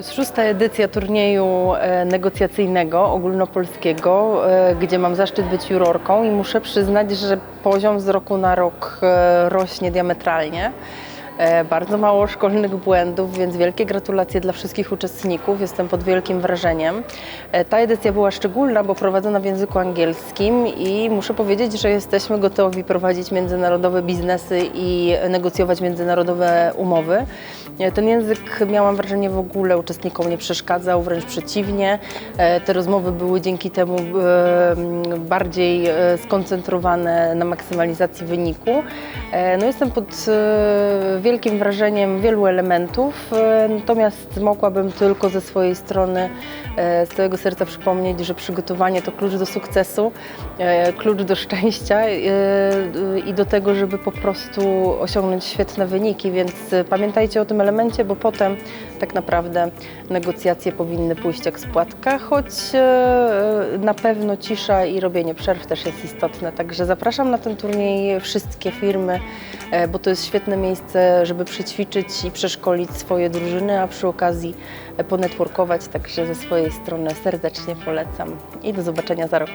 jest szósta edycja turnieju e, negocjacyjnego ogólnopolskiego, e, gdzie mam zaszczyt być jurorką i muszę przyznać, że poziom z roku na rok e, rośnie diametralnie. E, Bardzo mało szkolnych błędów, więc wielkie gratulacje dla wszystkich uczestników. Jestem pod wielkim wrażeniem. E, Ta edycja była szczególna, bo prowadzona w języku angielskim i muszę powiedzieć, że jesteśmy gotowi prowadzić międzynarodowe biznesy i negocjować międzynarodowe umowy. E, Ten język, miałam wrażenie, w ogóle uczestnikom nie przeszkadzał, wręcz przeciwnie. Te rozmowy były dzięki temu bardziej skoncentrowane na maksymalizacji wyniku. No jestem pod e, wielkim wrażeniem wielu elementów, e, natomiast mogłabym tylko ze swojej strony e, z całego serca przypomnieć, że przygotowanie to klucz do sukcesu, e, klucz do szczęścia i do tego, żeby po prostu osiągnąć świetne wyniki, więc pamiętajcie o tym elemencie, bo potem tak naprawdę negocjacje powinny pójść jak z płatka, choć e, na pewno cisza i robienie przerw też jest istotne. Także zapraszam na ten turniej wszystkie firmy, e, bo to jest świetne miejsce, żeby przećwiczyć i przeszkolić swoje drużyny, a przy okazji e, ponetworkować. Także ze swojej strony serdecznie polecam i do zobaczenia za rok.